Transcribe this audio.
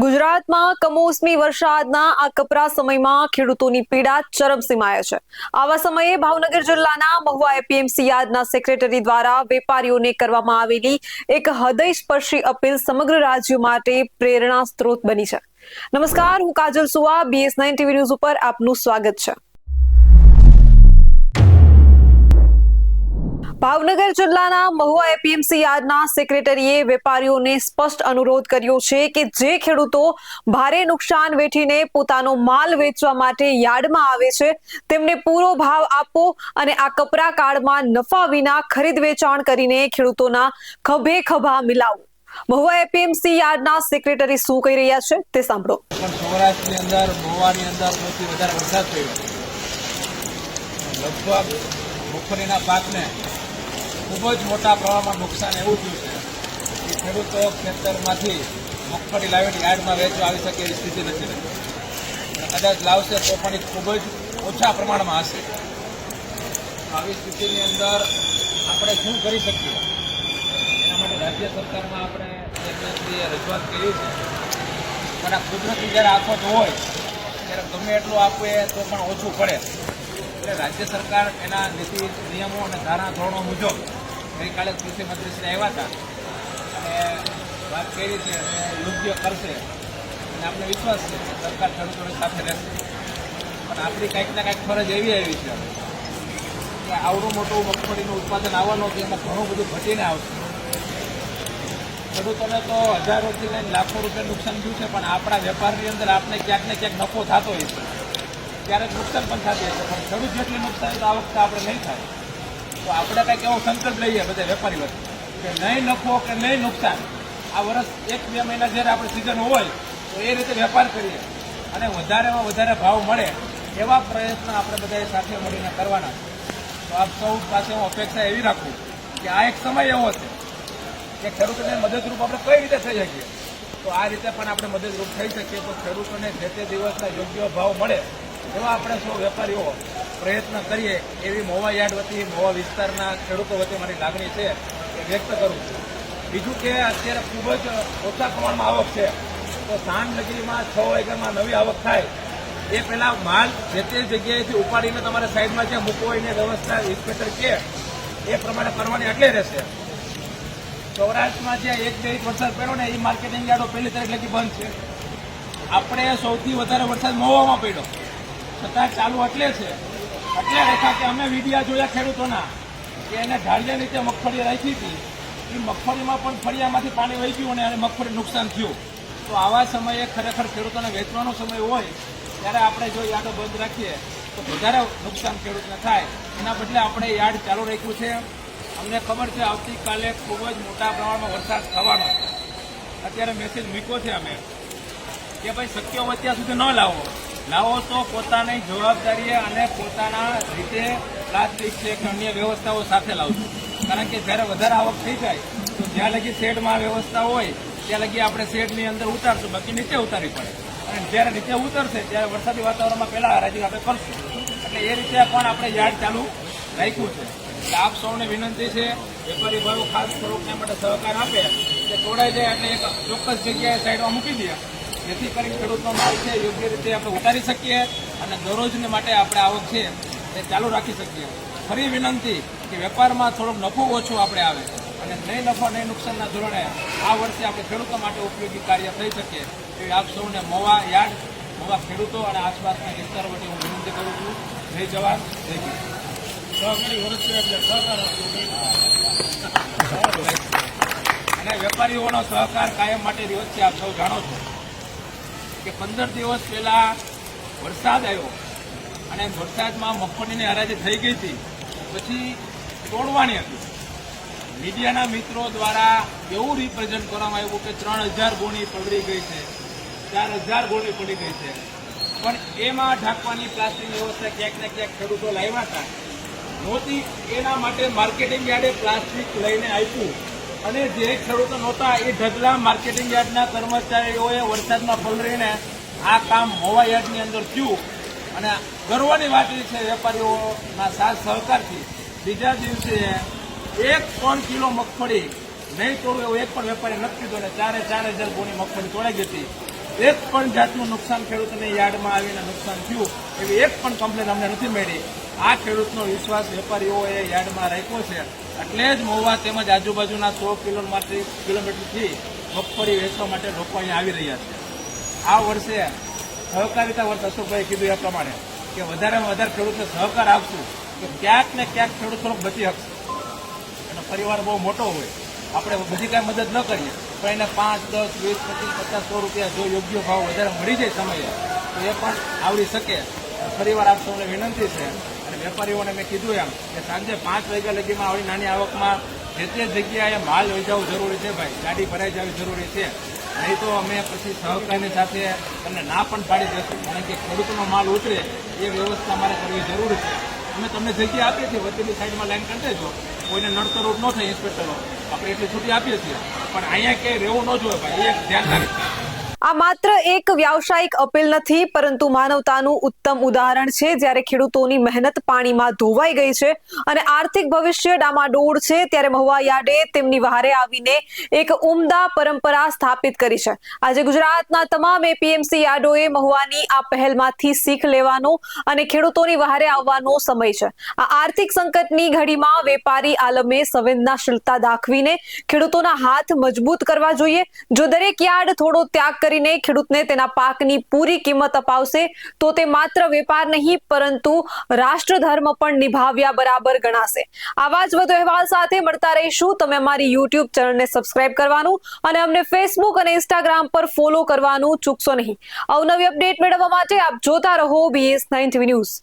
ગુજરાતમાં કમોસમી વરસાદના આ કપરા સમયમાં ખેડૂતોની પીડા ચરમસીમાએ છે. આવા સમયે ભાવનગર જિલ્લાના મહુવા એપીએમસી યાદના સેક્રેટરી દ્વારા વેપારીઓને કરવામાં આવેલી એક હૃદયસ્પર્શી અપીલ સમગ્ર રાજ્ય માટે પ્રેરણા સ્ત્રોત બની છે. નમસ્કાર, હું કાજલ સુવા બીએસ નાઇન ટીવી ન્યૂઝ ઉપર આપનું સ્વાગત છે. ભાવનગર જિલ્લાના મહુવા એપીએમસી યાર્ડના સેક્રેટરીએ વેપારીઓને સ્પષ્ટ અનુરોધ કર્યો છે કે જે ખેડૂતો ભારે નુકસાન વેઠીને પોતાનો માલ વેચવા માટે યાર્ડમાં આવે છે, તેમને પૂરો ભાવ આપો અને આ કપરા કાળમાં નફા વિના ખરીદ વેચાણ કરીને ખેડૂતોના ખભે ખભા મિલાવો. મહુવા એપીએમસી યાર્ડના સેક્રેટરી શું કહી રહ્યા છે તે સાંભળો. લગભગ મગફળીના પાકને ખૂબ જ મોટા પ્રમાણમાં નુકસાન એવું થયું છે કે ખેડૂતો ખેતરમાંથી મગફળી લાવીને યાર્ડમાં વેચવા આવી શકે એવી સ્થિતિ નથી રહી. કદાચ લાવશે તો પણ ખૂબ જ ઓછા પ્રમાણમાં હશે. આવી સ્થિતિની અંદર આપણે શું કરી શકીએ? એના માટે રાજ્ય સરકારમાં આપણે એજન્સીએ રજૂઆત કરી છે. પણ આ કુદરતી જ્યારે આફત હોય, ત્યારે ગમે એટલું આપવું એ તો પણ ઓછું પડે. એટલે રાજ્ય સરકાર એના નીતિ નિયમો અને ધારા ધોરણો મુજબ ગઈકાલે કૃષિ મંત્રીશ્રી આવ્યા હતા. અને વાત કરી છે અને યોગ્ય કરશે. અને આપણે વિશ્વાસ છે કે સરકાર ખેડૂતોની સાથે રહેશે. પણ આપણી કંઈક ને કંઈક ફરજ એવી આવી છે કે આવડું મોટું મગફળીનું ઉત્પાદન આવવાનું હતું એમાં ઘણું બધું ઘટીને આવશે. ખેડૂતોને તો હજારોથી લઈને લાખો રૂપિયા નુકસાન થયું છે, પણ આપણા વેપારની અંદર આપણે ક્યાંક ને ક્યાંક નફો થતો હોય છે. ક્યારેક નુકસાન પણ થતી હશે પણ ખેડૂત જેટલી નુકસાન તો આ વખતે આપણે નહીં થાય. તો આપણે કંઈક એવો સંકલ્પ લઈએ બધા વેપારી વચ્ચે કે નહીં નફો કે નહીં નુકસાન. આ વર્ષ એક બે મહિના જ્યારે આપણે સિઝન હોય, તો એ રીતે વેપાર કરીએ. અને વધારેમાં વધારે ભાવ મળે એવા પ્રયત્ન આપણે બધાએ સાથે મળીને કરવાના તો આપ સૌ પાસે હું અપેક્ષા એવી રાખું કે આ એક સમય એવો છે કે ખેડૂતોને મદદરૂપ આપણે કઈ રીતે થઈ શકીએ? તો આ રીતે પણ આપણે મદદરૂપ થઈ શકીએ તો ખેડૂતોને જે તે દિવસના યોગ્ય ભાવ મળે એવા આપણે સૌ વેપારીઓ પ્રયત્ન કરીએ એવી મોવા યાર્ડ વતી, મોવા વિસ્તારના ખેડૂતો વતી મારી લાગણી છે એ વ્યક્ત કરું છું. બીજું કે અત્યારે ખૂબ જ ઓછા પ્રમાણમાં આવક છે. તો સાંજ નગરીમાં છ વાગ્યામાં નવી આવક થાય. એ પહેલાં માલ જે તે જગ્યાએથી ઉપાડીને તમારે સાઈડમાં જ્યાં મૂકવો એની વ્યવસ્થા ઇન્સ્પેક્ટર કે, એ પ્રમાણે કરવાની એટલે રહેશે. સૌરાષ્ટ્રમાં જ્યાં એક બે વરસાદ પડ્યો ને એ માર્કેટિંગ યાર્ડો પહેલી તારીખ લગી બંધ છે. આપણે સૌથી વધારે વરસાદ મહુવામાં પડ્યો. છતાં ચાલુ એટલે છે. એટલે રેખા કે અમે વિડિયા જોયા ખેડૂતોના, કે એને ઢાળિયા નીચે મગફળી રાખી હતી. એ મગફળીમાં પણ ફળિયામાંથી પાણી વહી ગયું અને મગફળી નુકસાન થયું. તો આવા સમયે ખરેખર ખેડૂતોને વેચવાનો સમય હોય, ત્યારે આપણે જો યાર્ડો બંધ રાખીએ, તો વધારે નુકસાન ખેડૂતને થાય. એના બદલે આપણે યાર્ડ ચાલુ રાખ્યું છે. અમને ખબર છે, આવતીકાલે ખૂબ જ મોટા પ્રમાણમાં વરસાદ થવાનો અત્યારે મેસેજ મૂક્યો છે અમે, કે ભાઈ, શક્ય હોય ત્યાં સુધી ન લાવો. લાવો તો પોતાની જવાબદારીએ અને પોતાના રીતે પ્લાસ્ટિક છે કે અન્ય વ્યવસ્થાઓ સાથે લાવશું. કારણ કે જ્યારે વધારે આવક થઈ જાય, તો જ્યાં લગી શેડમાં વ્યવસ્થા હોય, ત્યાં લગી આપણે શેડની અંદર ઉતારશું, બાકી નીચે ઉતારવી પડે. અને જ્યારે નીચે ઉતરશે, ત્યારે વરસાદી વાતાવરણમાં પહેલાં હરાજી આપણે કરશું. એટલે એ રીતે પણ આપણે યાર્ડ ચાલુ રાખ્યું છે. એટલે આપ સૌને વિનંતી છે, વેપારી ભાઈઓ, ખાસ સ્વરૂપને માટે સહકાર આપે, કે તોડાઈ જાય એટલે એક ચોક્કસ જગ્યાએ સાઈડમાં મૂકી દે. જેથી કરીને ખેડૂતનો માલ છે, યોગ્ય રીતે આપણે ઉતારી શકીએ અને દરરોજને માટે આપણે આવક છે, એ ચાલુ રાખી શકીએ. ફરી વિનંતી કે વેપારમાં થોડોક નફો ઓછો આપણે આવે અને નહીં નફો, નહીં નુકસાનના ધોરણે આ વર્ષે આપણે ખેડૂતો માટે ઉપયોગી કાર્ય થઈ શકે એવી આપ સૌને મોવા યાર્ડ મોવા ખેડૂતો અને આસપાસના વિસ્તાર વચ્ચે હું વિનંતી કરું છું. જય જવાન, જય કિસાન અને વેપારીઓનો સહકાર કાયમ માટે દિવસ છે, આપ સૌ જાણો છો. કે પંદર દિવસ પહેલા વરસાદ આવ્યો. અને વરસાદમાં મગફળીની હરાજી થઈ ગઈ હતી. પછી તોડવાની હતી. મીડિયાના મિત્રો દ્વારા એવું રિપ્રેઝન્ટ કરવામાં આવ્યું કે ત્રણ હજાર ગોણી પડી ગઈ છે. ચાર હજાર ગોળી પડી ગઈ છે. પણ એમાં ઢાંકવાની પ્લાસ્ટિક વ્યવસ્થા ક્યાંક ને ક્યાંક ખેડૂતો લાવ્યા હતા. નહોતી. એના માટે માર્કેટિંગ યાર્ડે પ્લાસ્ટિક લઈને આપ્યું. અને જે ખેડૂતો નહોતા એ ઢગલા માર્કેટિંગ યાર્ડના કર્મચારીઓએ વરસાદમાં પલરીને આ કામ મોવા યાર્ડની અંદર થયું. અને ગર્વની વાત એ છે, વેપારીઓના સાથ સહકારથી બીજા દિવસે એક ત્રણ કિલો મગફળી નહીં તોડવું એવું એક પણ વેપારી નક્કી કીધું અને ચારે ચાર હજાર ગોની મગફળી તોડાઈ ગઈ હતી. એક પણ જાતનું નુકસાન ખેડૂતોને યાર્ડમાં આવીને નુકસાન થયું. એવી એક પણ કમ્પ્લેન અમને નથી મળી. આ ખેડૂતનો વિશ્વાસ વેપારીઓએ યાર્ડમાં રાખ્યો છે. એટલે જ મહુવા તેમજ આજુબાજુના સો કિલોમીટર કિલોમીટરથી મગફળી વેચવા માટે લોકો અહીંયા આવી રહ્યા છે. આ વર્ષે સહકારિતા વર્ષ અશોકભાઈ કીધું એ પ્રમાણે કે વધારેમાં વધારે ખેડૂતને સહકાર આપશું તો ક્યાંક ને ક્યાંક ખેડૂત બચી શકશે. એનો પરિવાર બહુ મોટો હોય. આપણે બધી કાંઈ મદદ ન કરીએ, પણ એને પાંચ, દસ, વીસ, પચીસ, પચાસ, સો રૂપિયા જો યોગ્ય ભાવ વધારે મળી જાય સમયે, તો એ પણ આવડી શકે. પરિવાર આપ સૌને વિનંતી છે અને વેપારીઓને મેં કીધું એમ કે સાંજે પાંચ વાગ્યા લગીમાં આવડી નાની આવકમાં જે તે જગ્યાએ માલ જવું જરૂરી છે ભાઈ, ગાડી ભરાઈ જવી જરૂરી છે. નહીં તો અમે પછી સહકારની સાથે તમને ના પણ પાડી દઈશું કારણ કે ખેડૂતોનો માલ ઉતરે, એ વ્યવસ્થા અમારે કરવી જરૂરી છે. અમે તમને જગ્યા આપીએ છીએ, વચ્ચેની સાઈડમાં લાઈન કરી દેજો. કોઈને નડતર રૂપ ન થાય, ઇન્સ્પેક્ટરો. આપણે એટલી છૂટી આપીએ છીએ. પણ અહીંયા ક્યાંય રહેવું ન જોઈએ ભાઈ, એ એક ધ્યાન રાખીએ. આ માત્ર એક વ્યાવસાયિક અપીલ નથી, પરંતુ માનવતાનું ઉત્તમ ઉદાહરણ છે. જ્યારે ખેડૂતોની મહેનત પાણીમાં ધોવાઈ ગઈ છે અને આર્થિક ભવિષ્ય ડામાડોળ છે, ત્યારે મહુવા યાર્ડે તેમની વહારે આવીને એક ઉમદા પરંપરા સ્થાપિત કરી છે. આજે ગુજરાતના તમામ એપીએમસી યાર્ડોએ મહુવાની આ પહેલમાંથી શીખ લેવાનો અને ખેડૂતોની વહારે આવવાનો સમય છે. આ આર્થિક સંકટની ઘડીમાં વેપારી આલમે સંવેદનાશીલતા દાખવીને ખેડૂતોના હાથ મજબૂત કરવા જોઈએ. જો દરેક યાર્ડ થોડો ત્યાગ કરીને ખેડૂતને તેના પાકની પૂરી કિંમત અપાવશે, તો તે માત્ર વેપાર નહીં, પરંતુ રાષ્ટ્રધર્મ પણ નિભાવ્યા બરાબર ગણાશે. આવા જ વધુ અહેવાલ સાથે મળતા રહીશું. તમે અમારી યુટ્યુબ ચેનલને સબસ્ક્રાઇબ કરવાનું અને અમને ફેસબુક અને ઇન્સ્ટાગ્રામ પર ફોલો કરવાનું ચૂકશો નહીં. અવનવી અપડેટ મેળવવા માટે આપ જોતા રહો બીએસ નાઇન ટીવી ન્યૂઝ